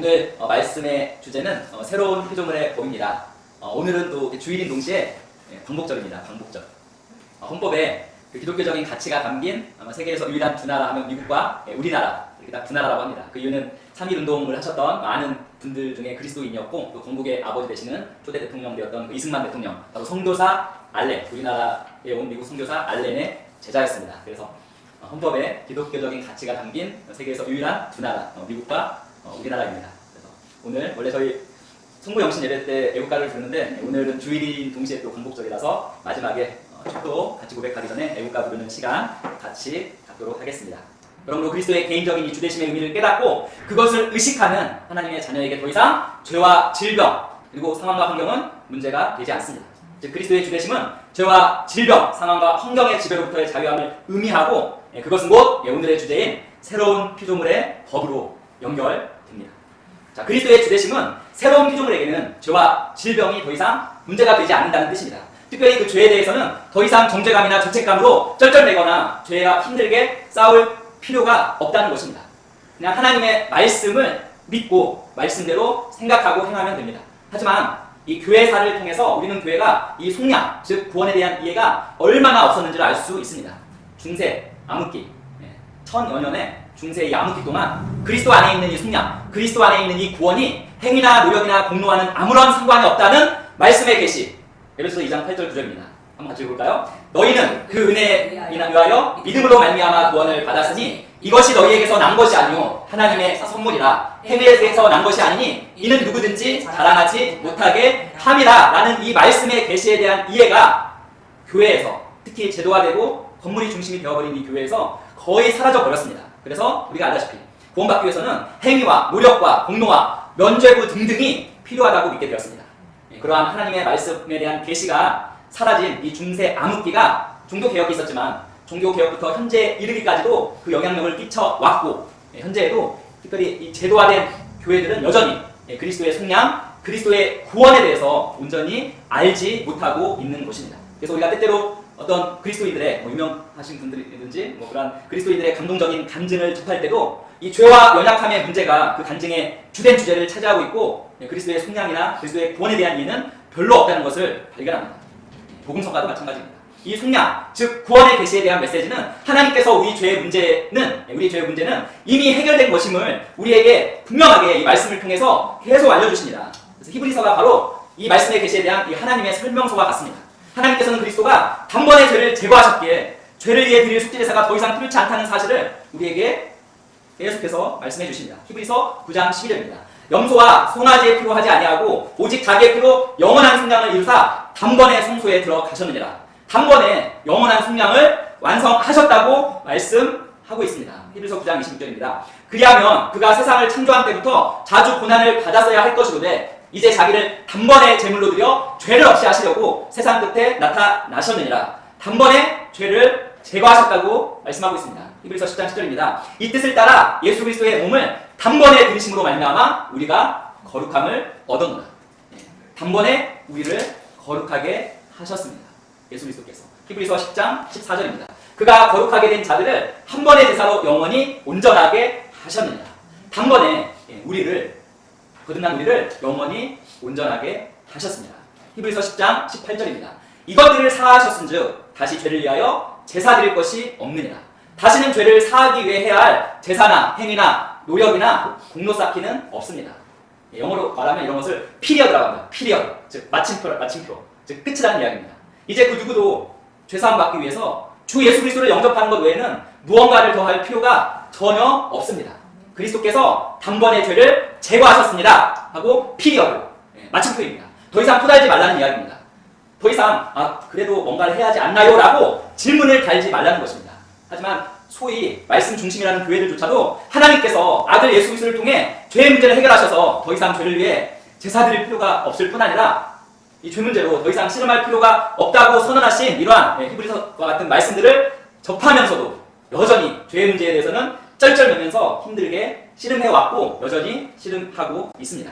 오늘 어, 말씀의 주제는 어, 새로운 피조물의 법입니다. 어, 오늘은 또 주일인 동시에 예, 광복절입니다. 광복절. 어, 헌법에 그 기독교적인 가치가 담긴 아마 세계에서 유일한 두 나라 하면 미국과 예, 우리나라 이렇게 딱 두 나라라고 합니다. 그 이유는 3.1 운동을 하셨던 많은 분들 중에 그리스도인이었고 또 건국의 아버지 되시는 초대 대통령 되었던 그 이승만 대통령 바로 성교사 알렌 우리나라에 온 미국 성교사 알렌의 제자였습니다. 그래서 어, 헌법에 기독교적인 가치가 담긴 세계에서 유일한 두 나라 어, 미국과 어, 우리나라입니다. 그래서 오늘 원래 저희 성부 영신 예배 때 애국가를 부르는데 오늘은 주일인 동시에 또 광복절이라서 마지막에 어, 축도 같이 고백하기 전에 애국가 부르는 시간 같이 갖도록 하겠습니다. 그러므로 그리스도의 개인적인 이 주대심의 의미를 깨닫고 그것을 의식하는 하나님의 자녀에게 더 이상 죄와 질병 그리고 상황과 환경은 문제가 되지 않습니다. 즉 그리스도의 주대심은 죄와 질병, 상황과 환경의 지배로부터의 자유함을 의미하고 예, 그것은 곧 예, 오늘의 주제인 새로운 피조물의 법으로 연결됩니다. 자, 그리스도의 주대심은 새로운 피조물에게는 죄와 질병이 더 이상 문제가 되지 않는다는 뜻입니다. 특별히 그 죄에 대해서는 더 이상 정죄감이나 죄책감으로 쩔쩔매거나 죄와 힘들게 싸울 필요가 없다는 것입니다. 그냥 하나님의 말씀을 믿고 말씀대로 생각하고 행하면 됩니다. 하지만 이 교회사를 통해서 우리는 교회가 이 속량, 즉 구원에 대한 이해가 얼마나 없었는지를 알 수 있습니다. 중세, 암흑기, 예, 천여 년의 중세 이 암흑기 동안 그리스도 안에 있는 이 속량, 그리스도 안에 있는 이 구원이 행위나 노력이나 공로와는 아무런 상관이 없다는 말씀의 계시. 에베소 2장 8절 9절입니다. 한번 같이 읽어볼까요? 너희는 그 은혜에 인하여 믿음으로 말미암아 구원을 받았으니 이것이 너희에게서 난 것이 아니요 하나님의 선물이라 행위에서 난 것이 아니니 이는 누구든지 자랑하지 못하게 함이라 라는 이 말씀의 계시에 대한 이해가 교회에서 특히 제도화되고 건물이 중심이 되어버린 이 교회에서 거의 사라져 버렸습니다. 그래서 우리가 알다시피 구원받기 위해서는 행위와 노력과 공로와 면죄부 등등이 필요하다고 믿게 되었습니다. 예, 그러한 하나님의 말씀에 대한 계시가 사라진 이 중세 암흑기가 종교 개혁이 있었지만 종교 개혁부터 현재 이르기까지도 그 영향력을 끼쳐 왔고 예, 현재에도 특별히 이 제도화된 교회들은 여전히 예, 그리스도의 속량, 그리스도의 구원에 대해서 온전히 알지 못하고 있는 것입니다. 그래서 우리가 때때로 어떤 그리스도인들의 뭐 유명하신 분들이든지 뭐 그런 그리스도인들의 감동적인 간증을 접할 때도 이 죄와 연약함의 문제가 그 간증의 주된 주제를 차지하고 있고 예, 그리스도의 속량이나 그리스도의 구원에 대한 이해는 별로 없다는 것을 발견합니다. 복음서가도 마찬가지입니다. 이 속량, 즉 구원의 계시에 대한 메시지는 하나님께서 우리 죄의 문제는 우리 죄의 문제는 이미 해결된 것임을 우리에게 분명하게 이 말씀을 통해서 계속 알려주십니다. 그래서 히브리서가 바로 이 말씀의 계시에 대한 이 하나님의 설명서와 같습니다. 하나님께서는 그리스도가 단번에 죄를 제거하셨기에 죄를 위해 드릴 속죄 제사가 더 이상 필요치 않다는 사실을 우리에게 계속해서 말씀해 주십니다. 히브리서 9장 11절입니다. 염소와 송아지에 피로 하지 아니하고 오직 자기의 피로 영원한 성량을 이루사 단번에 성소에 들어가셨느니라. 단번에 영원한 성량을 완성하셨다고 말씀하고 있습니다. 히브리서 9장 26절입니다. 그리하면 그가 세상을 창조한 때부터 자주 고난을 받았어야 할 것이로되 이제 자기를 단번에 제물로 드려 죄를 없이 하시려고 세상 끝에 나타나셨느니라. 단번에 죄를 제거하셨다고 말씀하고 있습니다. 히브리서 10장 10절입니다. 이 뜻을 따라 예수 그리스도의 몸을 단번에 들이심으로 말미암아 우리가 거룩함을 얻었노라. 예, 단번에 우리를 거룩하게 하셨습니다. 예수 그리스도께서. 히브리서 10장 14절입니다. 그가 거룩하게 된 자들을 한 번의 제사로 영원히 온전하게 하셨느니라. 단번에 예, 우리를 거듭난 우리를 영원히 온전하게 하셨습니다. 히브리서 10장 18절입니다. 이것들을 사하셨은즉 다시 죄를 위하여 제사 드릴 것이 없느니라. 다시는 죄를 사하기 위해 해야 할 제사나 행위나 노력이나 공로 쌓기는 없습니다. 예, 영어로 말하면 이런 것을 피리어드라고 합니다. 피리어드, 즉 마침표, 마침표, 즉 끝이라는 이야기입니다. 이제 그 누구도 죄사함 받기 위해서 주 예수 그리스도를 영접하는 것 외에는 무언가를 더 할 필요가 전혀 없습니다. 그리스도께서 단번에 죄를 제거하셨습니다. 하고 피리어드, 예, 마침표입니다. 더 이상 토달지 말라는 이야기입니다. 더 이상 아 그래도 뭔가를 해야 하지 않나요? 라고 질문을 달지 말라는 것입니다. 하지만 소위 말씀 중심이라는 교회들조차도 하나님께서 아들 예수 그리스도를 통해 죄의 문제를 해결하셔서 더 이상 죄를 위해 제사 드릴 필요가 없을 뿐 아니라 이 죄 문제로 더 이상 씨름할 필요가 없다고 선언하신 이러한 예, 히브리서와 같은 말씀들을 접하면서도 여전히 죄의 문제에 대해서는 쩔쩔매면서 힘들게 씨름해 왔고 여전히 씨름하고 있습니다.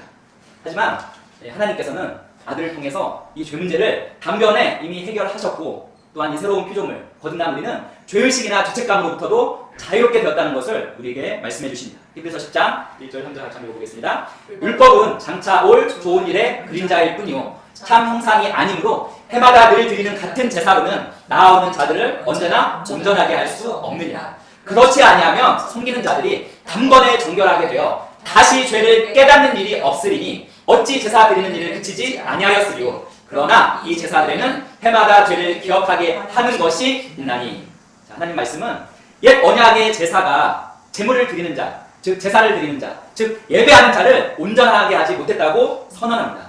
하지만 예, 하나님께서는 아들을 통해서 이 죄 문제를 단번에 이미 해결하셨고 또한 이 새로운 피조물 거듭난 우리는 죄의식이나 죄책감으로부터도 자유롭게 되었다는 것을 우리에게 말씀해 주십니다. 히브리서 10장 1절 3절 같이 한번 읽어보겠습니다. 율법은 장차 올 좋은 일의 그림자일 뿐이요 참 형상이 아니므로 해마다 늘 드리는 같은 제사로는 나아오는 자들을 언제나 온전하게 할 수 없느니라. 그렇지 아니하면 섬기는 자들이 단번에 정결하게 되어 다시 죄를 깨닫는 일이 없으리니 어찌 제사 드리는 일을 그치지 아니하였으리요. 그러나 이 제사들에는 해마다 죄를 기억하게 하는 것이 있나니. 자, 하나님 말씀은 옛 언약의 제사가 제물을 드리는 자, 즉 제사를 드리는 자, 즉 예배하는 자를 온전하게 하지 못했다고 선언합니다.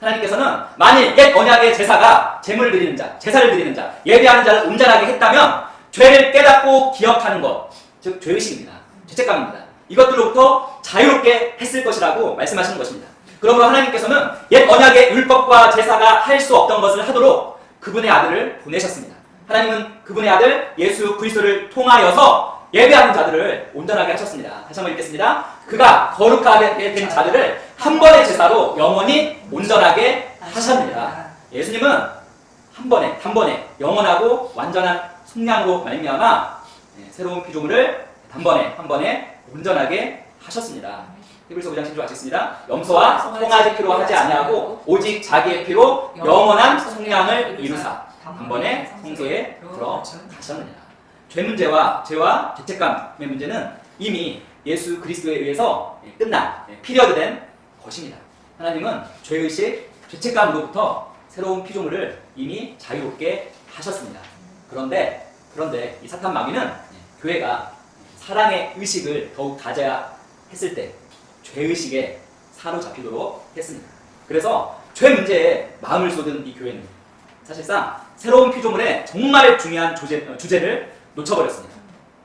하나님께서는 만일 옛 언약의 제사가 제물을 드리는 자, 제사를 드리는 자, 예배하는 자를 온전하게 했다면 죄를 깨닫고 기억하는 것, 즉 죄의식입니다. 죄책감입니다. 이것들로부터 자유롭게 했을 것이라고 말씀하시는 것입니다. 그러므로 하나님께서는 옛 언약의 율법과 제사가 할 수 없던 것을 하도록 그분의 아들을 보내셨습니다. 하나님은 그분의 아들 예수 그리스도를 통하여서 예배하는 자들을 온전하게 하셨습니다. 다시 한번 읽겠습니다. 그가 거룩하게 된 자들을 한 번의 제사로 영원히 온전하게 하셨습니다. 예수님은 한 번에 단번에 영원하고 완전한 속량으로 말미암아 예, 새로운 피조물을 단번에 한 번에 온전하게 하셨습니다. 히브리서 5장 10절 마치겠습니다. 염소와 송아지 피로 하지 아니하고 오직 자기의 피로 영원한 속량을 이루사 단번에 성소에 들어가셨느니라. 죄 문제와 죄와 죄책감의 문제는 이미 예수 그리스도에 의해서 예, 끝난 예, 피리어드된 것입니다. 하나님은 죄의식, 죄책감으로부터 새로운 피조물을 이미 자유롭게 하셨습니다. 그런데 그런데 이 사탄 마귀는 예, 교회가 사랑의 의식을 더욱 가져야 했을 때 죄의식에 사로잡히도록 했습니다. 그래서 죄 문제에 마음을 쏟은 이 교회는 사실상 새로운 피조물의 정말 중요한 주제, 어, 주제를 놓쳐버렸습니다.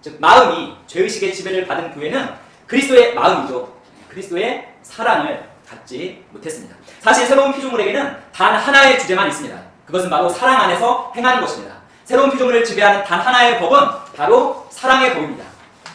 즉 마음이 죄의식의 지배를 받은 교회는 그리스도의 마음이죠. 그리스도의 사랑을 갖지 못했습니다. 사실 새로운 피조물에게는 단 하나의 주제만 있습니다. 그것은 바로 사랑 안에서 행하는 것입니다. 새로운 피조물을 지배하는 단 하나의 법은 바로 사랑의 법입니다.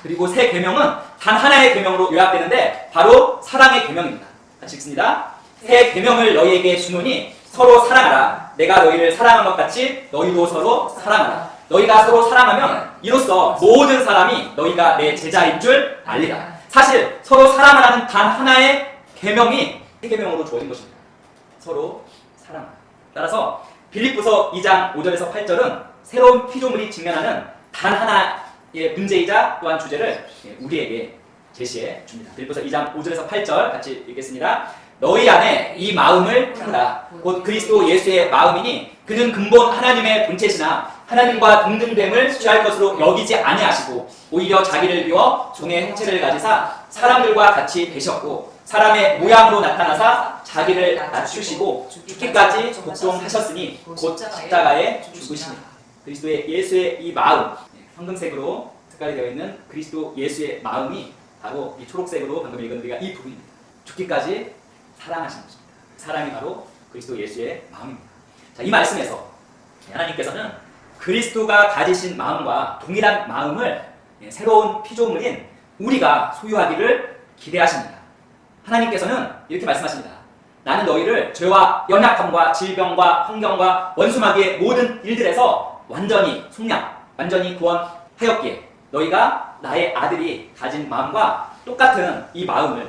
그리고 새 계명은 단 하나의 계명으로 요약되는데 바로 사랑의 계명입니다. 같이 읽습니다. 새 계명을 너희에게 주노니 서로 사랑하라. 내가 너희를 사랑한 것 같이 너희도 서로 사랑하라. 너희가 서로 사랑하면 이로써 모든 사람이 너희가 내 제자인 줄 알리라. 사실 서로 사랑하라는 단 하나의 계명이 새 계명으로 주어진 것입니다. 서로 사랑하라. 따라서 빌립보서 2장 5절에서 8절은 새로운 피조물이 직면하는 단 하나의 문제이자 또한 주제를 우리에게 제시해 줍니다. 빌립보서 2장 5절에서 8절 같이 읽겠습니다. 너희 안에 이 마음을 품으라. 곧 그리스도 예수의 마음이니 그는 근본 하나님의 본체시나 하나님과 동등됨을 취할 것으로 여기지 아니하시고 오히려 자기를 비워 종의 형체를 가지사 사람들과 같이 되셨고 사람의 모양으로 나타나사 자기를 낮추시고 죽기까지 복종하셨으니 곧 십자가에 죽으십니다. 그리스도의 예수의 이 마음 황금색으로 색깔이 되어 있는 그리스도 예수의 마음이 바로 이 초록색으로 방금 읽은 우리가 이 부분입니다. 죽기까지 사랑하신 것입니다. 사랑이 바로 그리스도 예수의 마음입니다. 자, 이 말씀에서 하나님께서는 그리스도가 가지신 마음과 동일한 마음을 예, 새로운 피조물인 우리가 소유하기를 기대하십니다. 하나님께서는 이렇게 말씀하십니다. 나는 너희를 죄와 연약함과 질병과 환경과 원수마귀의 모든 일들에서 완전히 속량, 완전히 구원하였기에 너희가 나의 아들이 가진 마음과 똑같은 이 마음을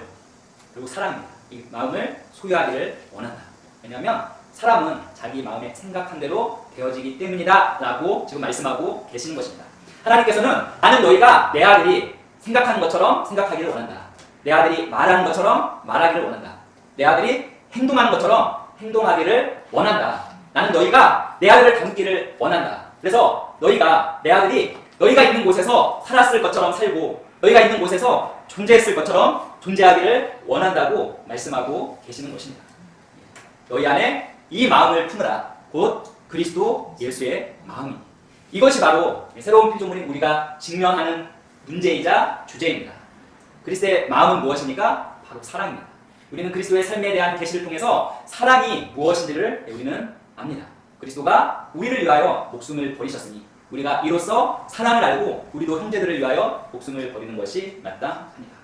그리고 사랑입니다. 이 마음을 소유하기를 원한다. 왜냐하면 사람은 자기 마음에 생각한 대로 되어지기 때문이다 라고 지금 말씀하고 계시는 것입니다. 하나님께서는 나는 너희가 내 아들이 생각하는 것처럼 생각하기를 원한다. 내 아들이 말하는 것처럼 말하기를 원한다. 내 아들이 행동하는 것처럼 행동하기를 원한다. 나는 너희가 내 아들을 닮기를 원한다. 그래서 너희가 내 아들이 너희가 있는 곳에서 살았을 것처럼 살고 너희가 있는 곳에서 존재했을 것처럼 존재하기를 원한다고 말씀하고 계시는 것입니다. 너희 안에 이 마음을 품으라. 곧 그리스도 예수의 마음이. 이것이 바로 새로운 피조물인 우리가 직면하는 문제이자 주제입니다. 그리스도의 마음은 무엇입니까? 바로 사랑입니다. 우리는 그리스도의 삶에 대한 계시를 통해서 사랑이 무엇인지를 우리는 압니다. 그리스도가 우리를 위하여 목숨을 버리셨으니 우리가 이로써 사랑을 알고 우리도 형제들을 위하여 목숨을 버리는 것이 마땅합니다.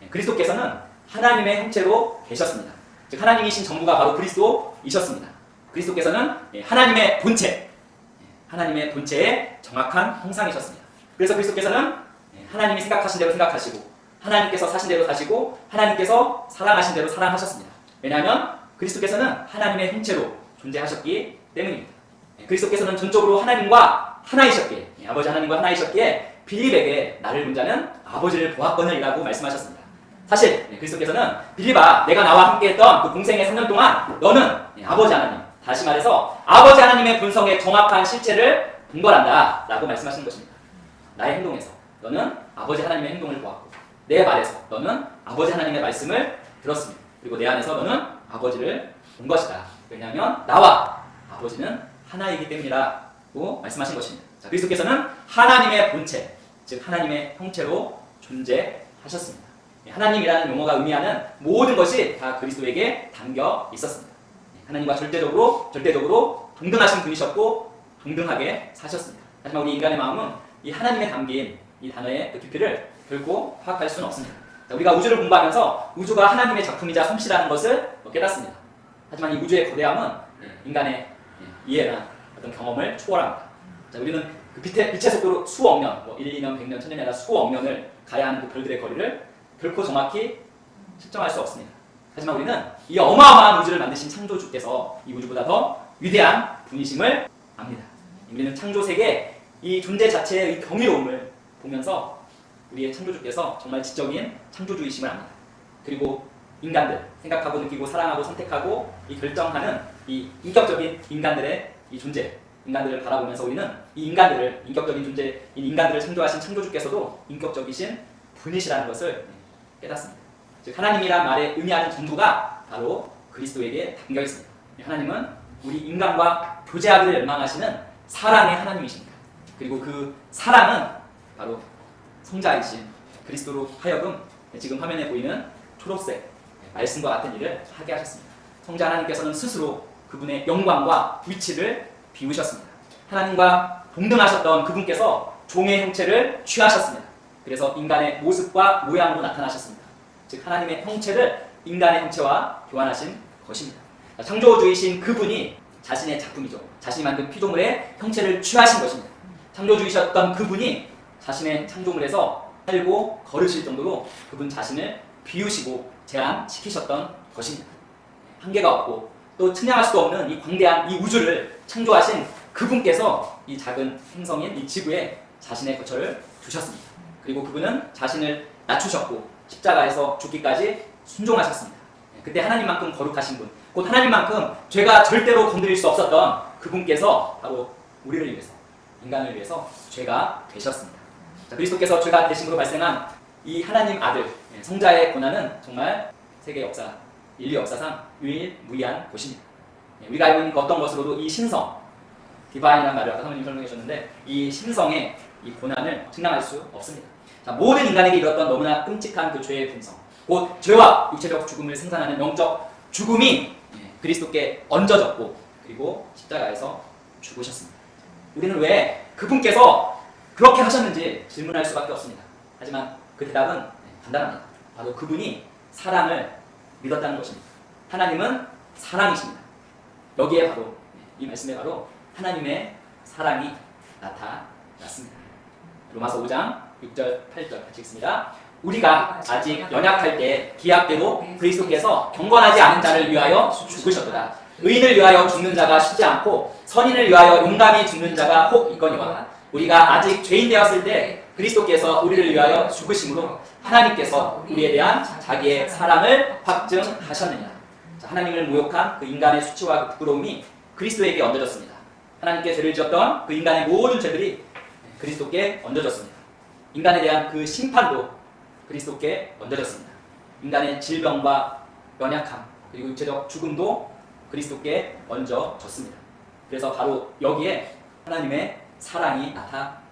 네, 그리스도께서는 하나님의 형체로 계셨습니다. 즉 하나님이신 전부가 바로 그리스도이셨습니다. 그리스도께서는 예, 하나님의 본체, 예, 하나님의 본체의 정확한 형상이셨습니다. 그래서 그리스도께서는 예, 하나님이 생각하신 대로 생각하시고 하나님께서 사신 대로 사시고 하나님께서 사랑하신 대로 사랑하셨습니다. 왜냐하면 그리스도께서는 하나님의 형체로 존재하셨기 때문입니다. 예, 그리스도께서는 전적으로 하나님과 하나이셨기에 예, 아버지 하나님과 하나이셨기에 빌립에게 나를 본 자는 아버지를 보았거늘이라고 말씀하셨습니다. 사실 예, 그리스도께서는 빌립아 내가 나와 함께했던 그 공생의 3년 동안 너는 예, 아버지 하나님 다시 말해서 아버지 하나님의 분성의 정확한 실체를 본 거란다 라고 말씀하시는 것입니다. 나의 행동에서 너는 아버지 하나님의 행동을 보았고 내 말에서 너는 아버지 하나님의 말씀을 들었습니다. 그리고 내 안에서 너는 아버지를 본 것이다. 왜냐하면 나와 아버지는 하나이기 때문이라고 말씀하신 것입니다. 자, 그리스도께서는 하나님의 본체, 즉 하나님의 형체로 존재하셨습니다. 예, 하나님이라는 용어가 의미하는 모든 것이 다 그리스도에게 담겨 있었습니다. 예, 하나님과 절대적으로 절대적으로 동등하신 분이셨고 동등하게 사셨습니다. 하지만 우리 인간의 마음은 이 하나님에 담긴 이 단어의 그 깊이를 결코 파악할 수는 없습니다. 자, 우리가 우주를 공부하면서 우주가 하나님의 작품이자 솜씨라는 것을 깨닫습니다. 하지만 이 우주의 거대함은 예, 인간의 예, 이해나 어떤 경험을 초월합니다. 자, 우리는 그 빛의, 빛의 속도로 수억 년, 뭐 1, 2년, 100년, 1000년이 아니라 수억 년을 가야 하는 그 별들의 거리를 결코 정확히 측정할 수 없습니다. 하지만 우리는 이 어마어마한 우주를 만드신 창조주께서 이 우주보다 더 위대한 분이심을 압니다. 우리는 창조 세계 이 존재 자체의 이 경이로움을 보면서 우리의 창조주께서 정말 지적인 창조주이심을 압니다. 그리고 인간들 생각하고 느끼고 사랑하고 선택하고 이 결정하는 이 인격적인 인간들의 이 존재 인간들을 바라보면서 우리는 이 인간들을 인격적인 존재 이 인간들을 창조하신 창조주께서도 인격적이신 분이시라는 것을 깨닫습니다. 즉 하나님이란 말의 의미하는 전부가 바로 그리스도에게 담겨 있습니다. 하나님은 우리 인간과 교제하기를 열망하시는 사랑의 하나님이십니다. 그리고 그 사랑은 바로 성자이신 그리스도로 하여금 지금 화면에 보이는 초록색 말씀과 같은 일을 하게 하셨습니다. 성자 하나님께서는 스스로 그분의 영광과 위치를 비우셨습니다. 하나님과 동등하셨던 그분께서 종의 형체를 취하셨습니다. 그래서 인간의 모습과 모양으로 나타나셨습니다. 즉 하나님의 형체를 인간의 형체와 교환하신 것입니다. 창조주이신 그분이 자신의 작품이죠. 자신이 만든 피조물의 형체를 취하신 것입니다. 창조주이셨던 그분이 자신의 창조물에서 살고 걸으실 정도로 그분 자신을 비우시고 제한시키셨던 것입니다. 한계가 없고 또 측량할 수도 없는 이 광대한 이 우주를 창조하신 그분께서 이 작은 행성인 이 지구에 자신의 거처를 두셨습니다. 그리고 그분은 자신을 낮추셨고 십자가에서 죽기까지 순종하셨습니다. 그때 하나님만큼 거룩하신 분, 곧 하나님만큼 죄가 절대로 건드릴 수 없었던 그분께서 바로 우리를 위해서, 인간을 위해서 죄가 되셨습니다. 자, 그리스도께서 죄가 되심으로 발생한 이 하나님 아들, 예, 성자의 고난은 정말 세계 역사, 인류 역사상 유일무이한 곳입니다. 예, 우리가 알고 있는 그 어떤 것으로도 이 신성, 디바인이라는 말을 아까 사모님 설명해 주셨는데 이 신성의 이 고난을 증량할 수 없습니다. 자, 모든 인간에게 이뤘던 너무나 끔찍한 그 죄의 분성, 곧 죄와 육체적 죽음을 생산하는 영적 죽음이 예, 그리스도께 얹어졌고 그리고 십자가에서 죽으셨습니다. 우리는 왜 그분께서 그렇게 하셨는지 질문할 수밖에 없습니다. 하지만 그 대답은 예, 간단합니다. 바로 그분이 사랑을 믿었다는 것입니다. 하나님은 사랑이십니다. 여기에 바로 예, 이 말씀에 바로 하나님의 사랑이 나타났습니다. 로마서 5장 6절 8절 같이 읽습니다. 우리가 아직 연약할 때 기약대로 그리스도께서 경건하지 않은 자를 위하여 죽으셨도다. 의인을 위하여 죽는 자가 쉽지 않고 선인을 위하여 용감히 죽는 자가 혹 있거니와 우리가 아직 죄인 되었을 때 그리스도께서 우리를 위하여 죽으심으로 하나님께서 우리에 대한 자기의 사랑을 확증하셨느냐. 자, 하나님을 모욕한 그 인간의 수치와 그 부끄러움이 그리스도에게 얹어졌습니다. 하나님께 죄를 지었던 그 인간의 모든 죄들이 그리스도께 얹어졌습니다. 인간에 대한 그 심판도 그리스도께 얹어졌습니다. 인간의 질병과 연약함 그리고 육체적 죽음도 그리스도께 얹어졌습니다. 그래서 바로 여기에 하나님의 사랑이 나타납니다.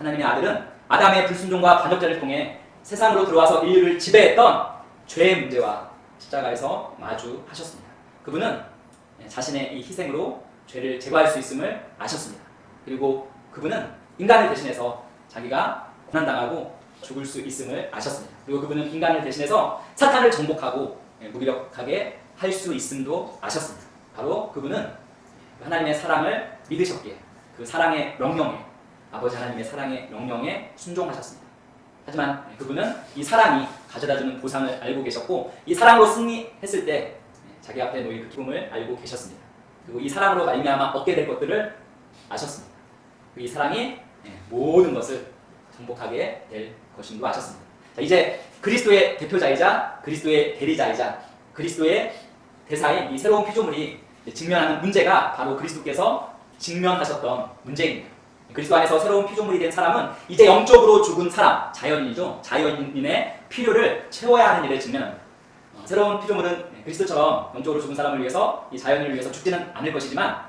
하나님의 아들은 아담의 불순종과 반역죄를 통해 세상으로 들어와서 인류를 지배했던 죄의 문제와 십자가에서 마주하셨습니다. 그분은 자신의 이 희생으로 죄를 제거할 수 있음을 아셨습니다. 그리고 그분은 인간을 대신해서 자기가 고난당하고 죽을 수 있음을 아셨습니다. 그리고 그분은 인간을 대신해서 사탄을 정복하고 예, 무기력하게 할 수 있음도 아셨습니다. 바로 그분은 하나님의 사랑을 믿으셨기에 그 사랑의 명령에 아버지 하나님의 사랑의 명령에 순종하셨습니다. 하지만 그분은 이 사랑이 가져다주는 보상을 알고 계셨고 이 사랑으로 승리했을 때 자기 앞에 놓인 그 기쁨을 알고 계셨습니다. 그리고 이 사랑으로 말미암아 얻게 될 것들을 아셨습니다. 그이 사랑이 모든 것을 정복하게 될 것임도 아셨습니다. 자, 이제 그리스도의 대표자이자 그리스도의 대리자이자 그리스도의 대사인 이 새로운 피조물이 직면하는 문제가 바로 그리스도께서 직면하셨던 문제입니다. 그리스도 안에서 새로운 피조물이 된 사람은 이제 영적으로 죽은 사람, 자연인이죠. 자연인의 필요를 채워야 하는 일을 직면합니다. 어, 새로운 피조물은 그리스도처럼 영적으로 죽은 사람을 위해서 이 자연을 위해서 죽지는 않을 것이지만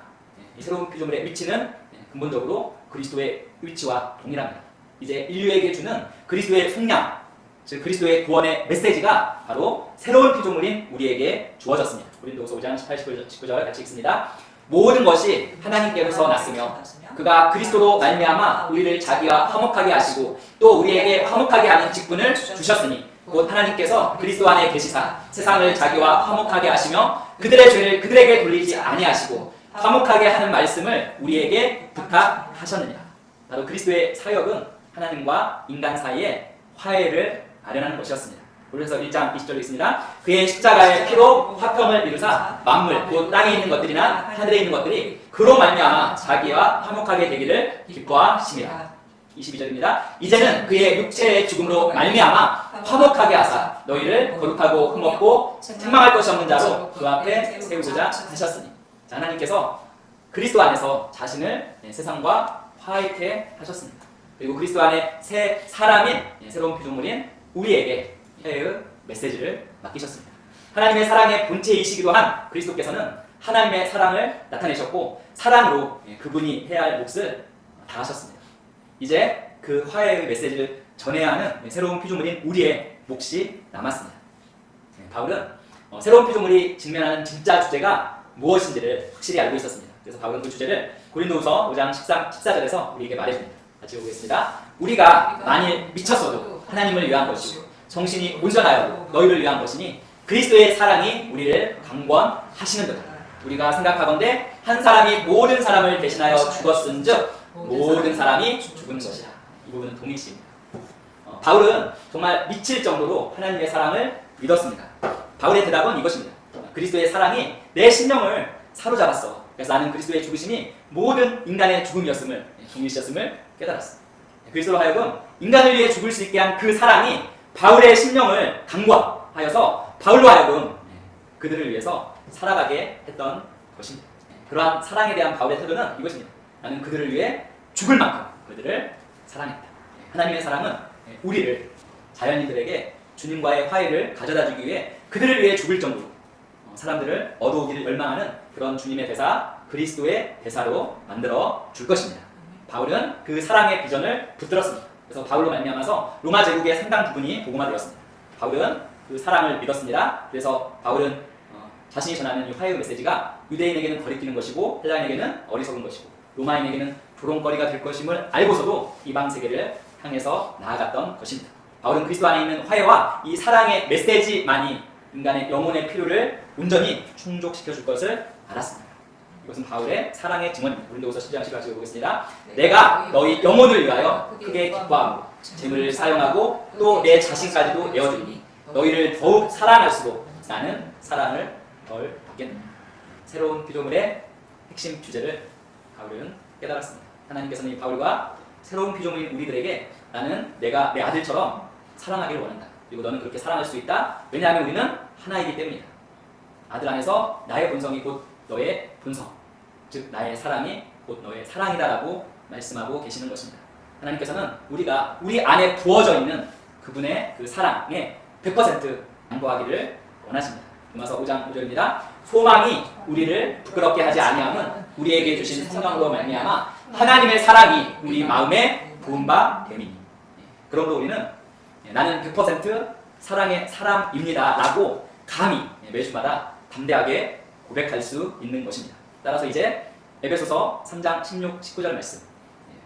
이 새로운 피조물의 위치는 근본적으로 그리스도의 위치와 동일합니다. 이제 인류에게 주는 그리스도의 속량, 즉 그리스도의 구원의 메시지가 바로 새로운 피조물인 우리에게 주어졌습니다. 고린도서 5장 18, 19절 같이 읽습니다. 모든 것이 하나님께로서 났으며 그가 그리스도로 말미암아 우리를 자기와 화목하게 하시고 또 우리에게 화목하게 하는 직분을 주셨으니 곧 하나님께서 그리스도 안에 계시사 세상을 자기와 화목하게 하시며 그들의 죄를 그들에게 돌리지 아니하시고 화목하게 하는 말씀을 우리에게 부탁하셨느니라. 바로 그리스도의 사역은 하나님과 인간 사이에 화해를 마련하는 것이었습니다. 그래서 1장 20절에 있습니다. 그의 십자가의 피로 화평을 이루사 만물 곧 땅에 있는 것들이나 하늘에 있는 것들이 그로 말미암아 자기와 화목하게 되기를 기뻐하심이라. 22절입니다. 이제는 그의 육체의 죽음으로 말미암아 화목하게 하사 너희를 거룩하고 흠없고 책망할 것이 없는 자로 그 앞에 세우고자 하셨으니 자, 하나님께서 그리스도 안에서 자신을 예, 세상과 화해케 하셨습니다. 그리고 그리스도 안에 새 사람인 예, 새로운 피조물인 우리에게 해의 메시지를 맡기셨습니다. 하나님의 사랑의 본체이시기도 한 그리스도께서는 하나님의 사랑을 나타내셨고 사랑으로 예, 그분이 해야 할 몫을 다하셨습니다. 이제 그 화해의 메시지를 전해야 하는 새로운 피조물인 우리의 몫이 남았습니다. 예, 바울은 어, 새로운 피조물이 직면하는 진짜 주제가 무엇인지를 확실히 알고 있었습니다. 그래서 바울은 그 주제를 고린도후서 5장 14, 14절에서 우리에게 말해줍니다. 같이 보겠습니다. 우리가 만일 미쳤어도 하나님을 위한 것이고 정신이 온전하여 너희를 위한 것이니 그리스도의 사랑이 우리를 강권하시는도다. 우리가 생각하건대 한 사람이 모든 사람을 대신하여 죽었은즉 모든 사람이 죽은 것이라. 이 부분은 동일시입니다. 어, 바울은 정말 미칠 정도로 하나님의 사랑을 믿었습니다. 바울의 대답은 이것입니다. 그리스도의 사랑이 내 심령을 사로잡았어. 그래서 나는 그리스도의 죽으심이 모든 인간의 죽음이었음을 동일시였음을 깨달았습니다. 그리스도로 하여금 인간을 위해 죽을 수 있게 한 그 사랑이 바울의 심령을 강구하여서 바울로 하여금 그들을 위해서 살아가게 했던 것입니다. 그러한 사랑에 대한 바울의 태도는 이것입니다. 나는 그들을 위해 죽을 만큼 그들을 사랑했다. 하나님의 사랑은 우리를 자연인들에게 주님과의 화해를 가져다 주기 위해 그들을 위해 죽을 정도로 어, 사람들을 얻어오기를 열망하는 그런 주님의 대사 그리스도의 대사로 만들어 줄 것입니다. 바울은 그 사랑의 비전을 붙들었습니다. 그래서 바울로 말미암아서 로마 제국의 상당 부분이 복음화되었습니다. 바울은 그 사랑을 믿었습니다. 그래서 바울은 어, 자신이 전하는 이 화해의 메시지가 유대인에게는 거리끼는 것이고 헬라인에게는 어리석은 것이고 로마인에게는 조롱거리가 될 것임을 알고서도 이방 세계를 향해서 나아갔던 것입니다. 바울은 그리스도 안에 있는 화해와 이 사랑의 메시지만이 인간의 영혼의 필요를 온전히 충족시켜 줄 것을 알았습니다. 이것은 바울의 사랑의 증언입니다. 고린도후서 10장 10절 보겠습니다. 내가 너희 영혼을 위하여 크게 기뻐하고 재물을 사용하고 또 내 자신까지도 내어주니 너희를 더욱 사랑할수록 나는 사랑을 덜 받겠느냐. 새로운 피조물의 핵심 주제를 바울은 깨달았습니다. 하나님께서는 이 바울과 새로운 피조물인 우리들에게 나는 내가 내 아들처럼 사랑하기를 원한다. 그리고 너는 그렇게 사랑할 수 있다. 왜냐하면 우리는 하나이기 때문이다. 아들 안에서 나의 본성이 곧 너의 본성, 즉 나의 사랑이 곧 너의 사랑이다라고 말씀하고 계시는 것입니다. 하나님께서는 우리가 우리 안에 부어져 있는 그분의 그 사랑에 100% 양보하기를 원하십니다. 로마서 5장 5절입니다. 소망이 우리를 부끄럽게 하지 아니함은 우리에게 주신 성령으로 말미암아 하나님의 사랑이 우리 마음에 부은 바 됨이니. 그러므로 우리는 나는 100% 사랑의 사람입니다라고 감히 매주마다 담대하게 고백할 수 있는 것입니다. 따라서 이제 에베소서 3장 16, 19절 말씀.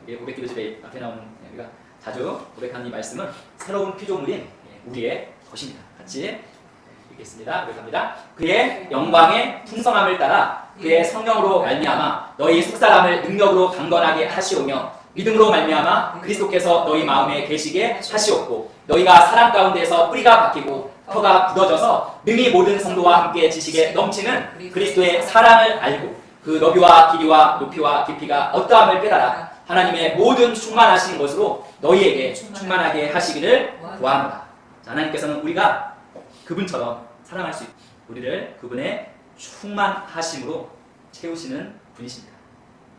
우리의 고백 기도 집에 앞에 나오는 우리가 자주 고백하는 이 말씀은 새로운 피조물인 우리의 것입니다. 같이 읽겠습니다. 고백합니다. 그의 영광의 풍성함을 따라 그의 성령으로 말미암아 너희 속사람을 능력으로 강건하게 하시오며 믿음으로 말미암아 그리스도께서 너희 마음에 계시게 하시옵고 너희가 사랑 가운데서 뿌리가 박히고 터가 굳어져서 능히 모든 성도와 함께 지식에 넘치는 그리스도의 사랑을 알고 그 너비와 길이와 높이와 깊이가 어떠함을 깨달아 하나님의 모든 충만하신 것으로 너희에게 충만하게 하시기를 구합니다. 자, 하나님께서는 우리가 그분처럼 사랑할 수 있고 우리를 그분의 충만하심으로 채우시는 분이십니다.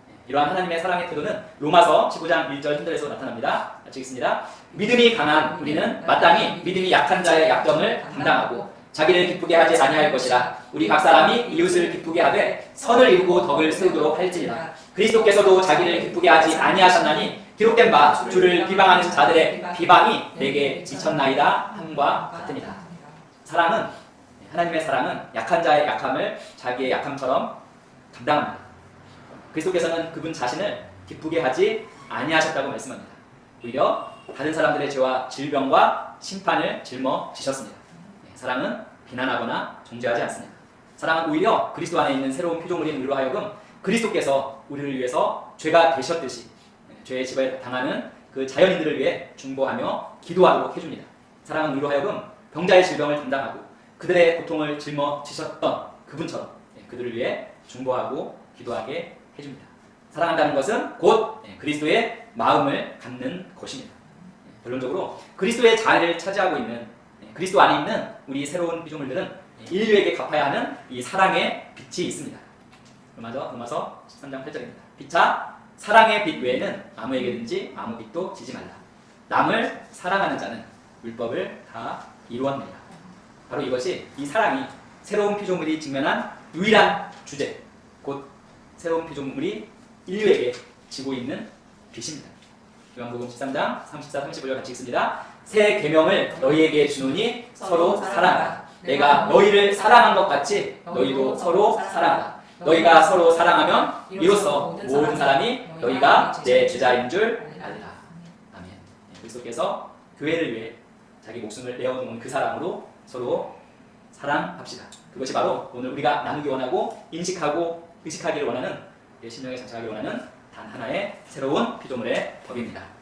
네, 이러한 하나님의 사랑의 태도는 로마서 15장 1절 흔들에서 나타납니다. 같이 읽습니다. 믿음이 강한 우리는 마땅히 믿음이 약한 자의 약점을 담당하고 자기를 기쁘게 하지 아니할 것이라 우리 각 사람이 이웃을 기쁘게 하되 선을 이루고 덕을 세우도록 할지니라 그리스도께서도 자기를 기쁘게 하지 아니하셨나니 기록된 바 주를 비방하는 자들의 비방이 내게 지쳤나이다 함과 같으니라 사랑은 하나님의 사랑은 약한 자의 약함을 자기의 약함처럼 감당합니다. 그리스도께서는 그분 자신을 기쁘게 하지 아니하셨다고 말씀합니다. 오히려 다른 사람들의 죄와 질병과 심판을 짊어지셨습니다. 네, 사랑은 비난하거나 정죄하지 않습니다. 사랑은 오히려 그리스도 안에 있는 새로운 피조물인 우리로 하여금 그리스도께서 우리를 위해서 죄가 되셨듯이 네, 죄의 지배에 당하는 그 자연인들을 위해 중보하며 기도하도록 해줍니다. 사랑은 우리로 하여금 병자의 질병을 담당하고 그들의 고통을 짊어지셨던 그분처럼 네, 그들을 위해 중보하고 기도하게 해줍니다. 사랑한다는 것은 곧 네, 그리스도의 마음을 갖는 것입니다. 네, 결론적으로 그리스도의 자리를 차지하고 있는 네, 그리스도 안에 있는 우리 새로운 피조물들은 네, 인류에게 갚아야 하는 이 사랑의 빛이 있습니다. 로마서 로마서 13장 8절입니다. 빛아 사랑의 빛 외에는 아무에게든지 아무 빛도 지지 말라. 남을 사랑하는 자는 율법을 다 이루었느니라. 바로 이것이 이 사랑이 새로운 피조물이 직면한 유일한 주제, 곧 새로운 피조물이 인류에게 지고 있는 빛입니다. 요한복음 13장 34, 35절 같이 읽습니다. 새 계명을 너희에게 주노니 서로 사랑하라. 내가 너희를 사랑한 것 같이 너희도 서로 사랑하라. 너희가 서로 사랑하면 이로써 모든 사람이 너희가 내 제자인 줄 알리라. 아멘. 네, 그리스도께서 교회를 위해 자기 목숨을 내어놓은 그 사랑으로 서로 사랑합시다. 그것이 바로 오늘 우리가 나누기 원하고 인식하고 의식하기를 원하는 내 심령에 장착하기 원하는 단 하나의 새로운 피조물의 법입니다.